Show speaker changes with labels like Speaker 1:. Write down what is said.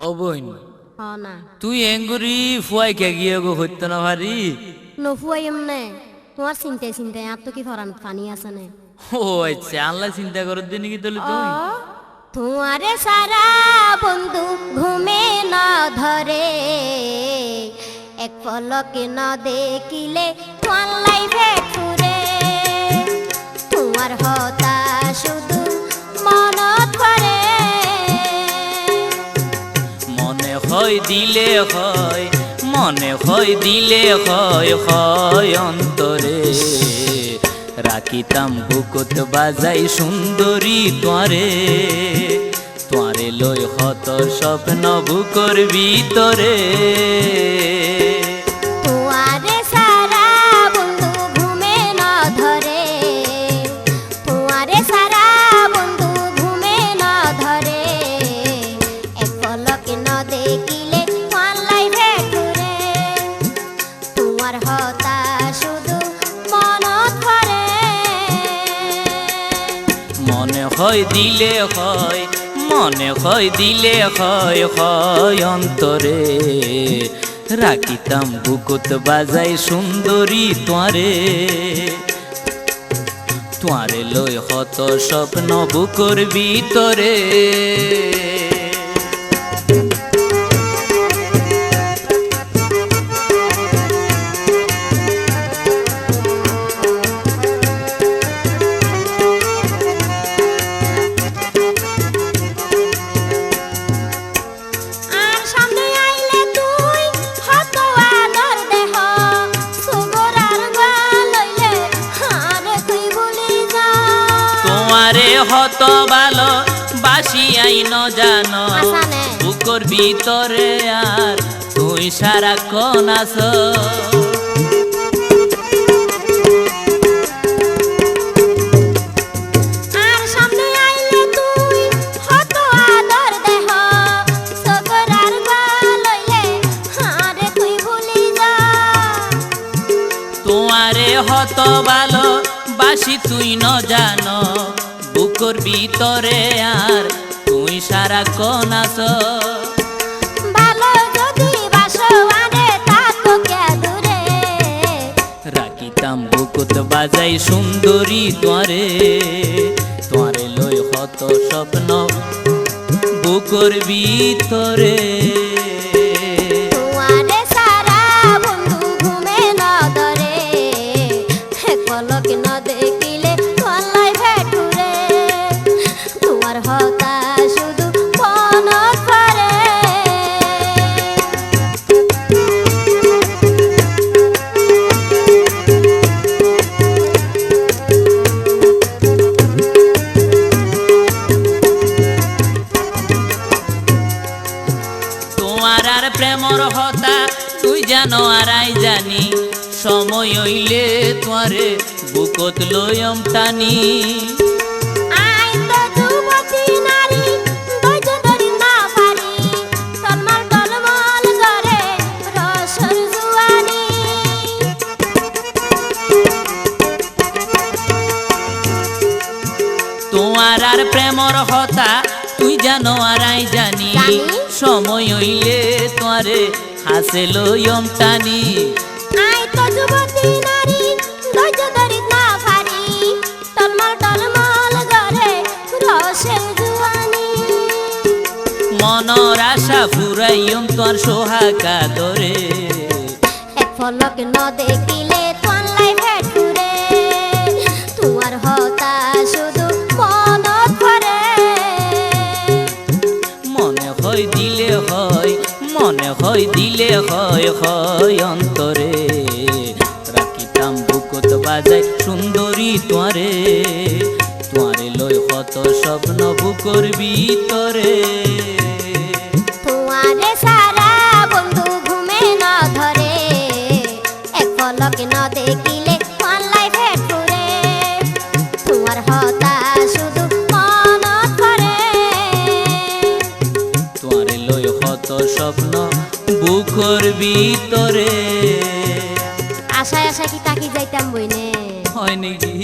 Speaker 1: ও বইন
Speaker 2: না।
Speaker 1: তুই এঙ্গুরি ফুয়াই কে গিয়ে গো হইতো না ভারি
Speaker 2: নফুয়াই এমনে তোমার চিন্তায় চিন্তায় আর তো কি ফরান পানি আছে না।
Speaker 1: ও আচ্ছা আল্লাহ চিন্তা করার দিন কি তুলি তুই?
Speaker 2: তোমারে সারা বন্ধু ঘুমে না ধরে। এক পলকে না দেখিলে তোমার লাইফে ঘুরে তোমার হতা শুধু মনত পড়ে।
Speaker 1: হয়, দিলে হয়, মনে হয়, দিলে হয় হয় অন্তরে। রাখিতাম বুকত বাজাই সুন্দরী তোয়ারে। তোয়ারে লই হত স্বপ্ন বুকর ভিতরে। মনে হয় দিলে হয়, মনে হয় দিলে হয় হয় অন্তরে। রাখিতাম বুকুত বাজাই সুন্দরী তোয়ারে। তোয়ারে লই হত স্বপ্ন বুকুর ভিতরে। তোমারে হত ভালো বাসি আইন জানো। বুকুর ভিতরে আর তুই সারা কোন তোমারে হত ভালো বাসি তুই ন জানো। বুকুর ভিতরে আর তুই সারা কোন আছো।
Speaker 2: ভালো যদি বাসো থাকো কে দূরে?
Speaker 1: রাখিতাম বুকুত বাজাই সুন্দরী তোয়ারে। তোয়ারে লই হত স্বপ্ন বুকুর ভিতরে। প্রেমর হতা তুই জানো আর আই জানি। সময় হইলে তোয়ারে বুকত লয়ম টানি। তোমার আর প্রেমর হতা তুই জানো আর আই জানি। সময় হইলে তোয়ারে হাসে লয়ম টানি।
Speaker 2: আই তো যুবতী নারী ধৈর্য ধরি না পারি টলমল টলমল করে রসের জুয়ানি
Speaker 1: মনর আশা ফুরাইম তোর সোহাকা দরে
Speaker 2: এক ফলক ন দেখিলে তোর লাইফে ঘুরে তোমার হতা
Speaker 1: হয় দিলে হয় হয় অন্তরে। রাখিতাম বুকত বাজাই সুন্দরী তোয়ারে। তোয়ারে লয় কত স্বপ্ন বুকর ভিতরে। বুকর ভিতরে।
Speaker 2: আশায় আশা কি তাকি যাইতাম বইনে? হয় নাকি